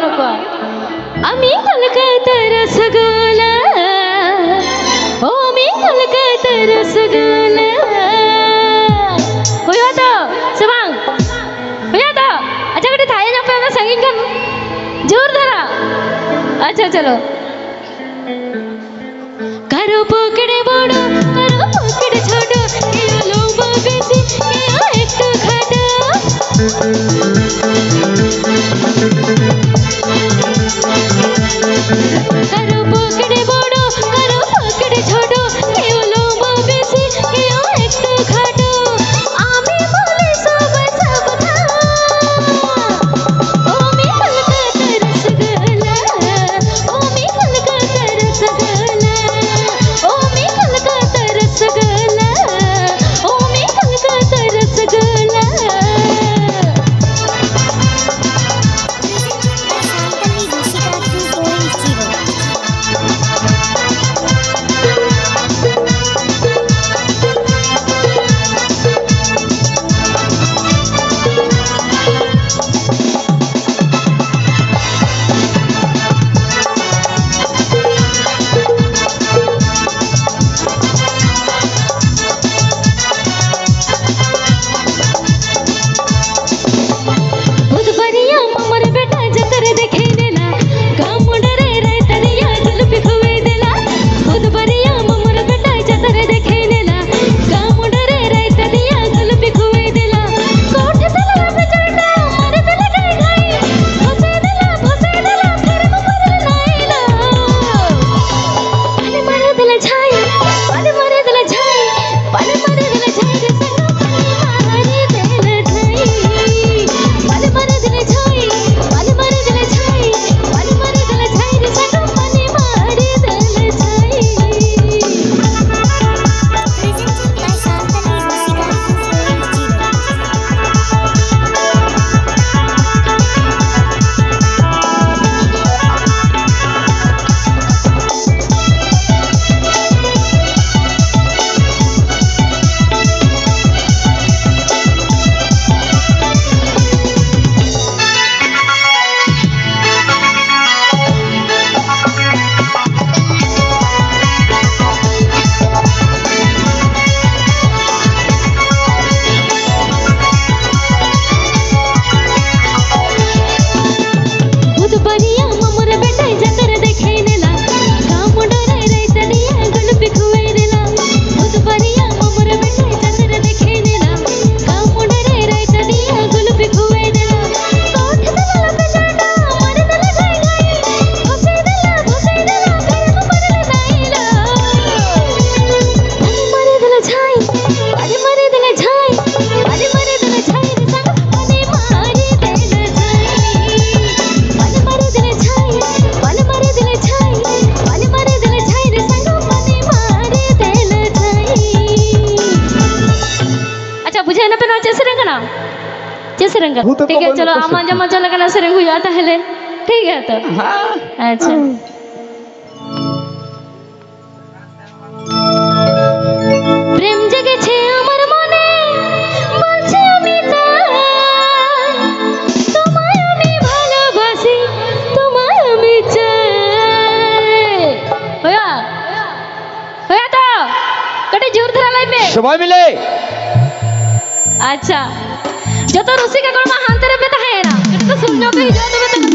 কোনো কয় আমি কলকাতার রসগোলা ও, আমি কলকাতার রসগোলা হইয়া তো সুভাং হইয়া তো আচ্ছা বেটা থাই না পেনা সঙ্গিং কাম জোর ধরা। আচ্ছা চলো। কারও পকেটে বড় सर्व पकड़े जैसे रंगा। ठीक है चलो आमा जमा चला करना से रंग हो जाता है ले। ठीक है तो। अच्छा। প্রেম জেগেছে আমার মনে বলছে আমি তোমায় আমি ভালোবাসি তোমায় আমি জোর ধরা লাগবে সবাই মিলে আচ্ছা যত রুসি কা করবা, হান্তেরে বেতা হয় না। এটা তো শুনলো কি যত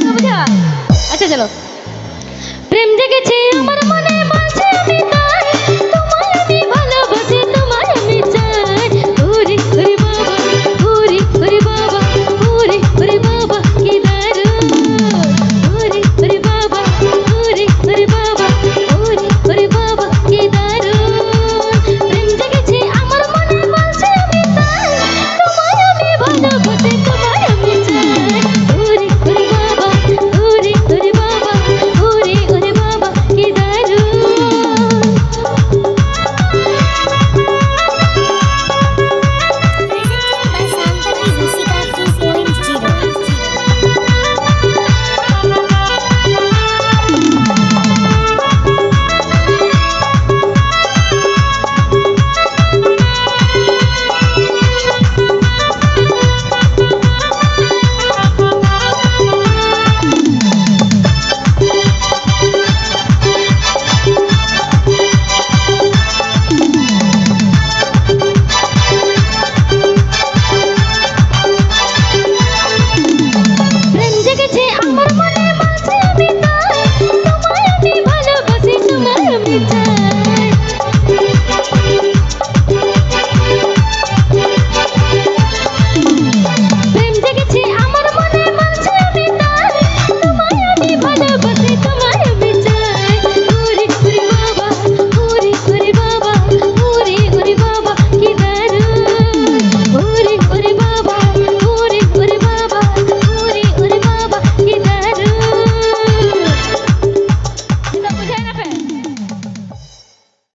বুঝা আচ্ছা চলো। প্রেম জেগেছে আমার মনে বাসে আমি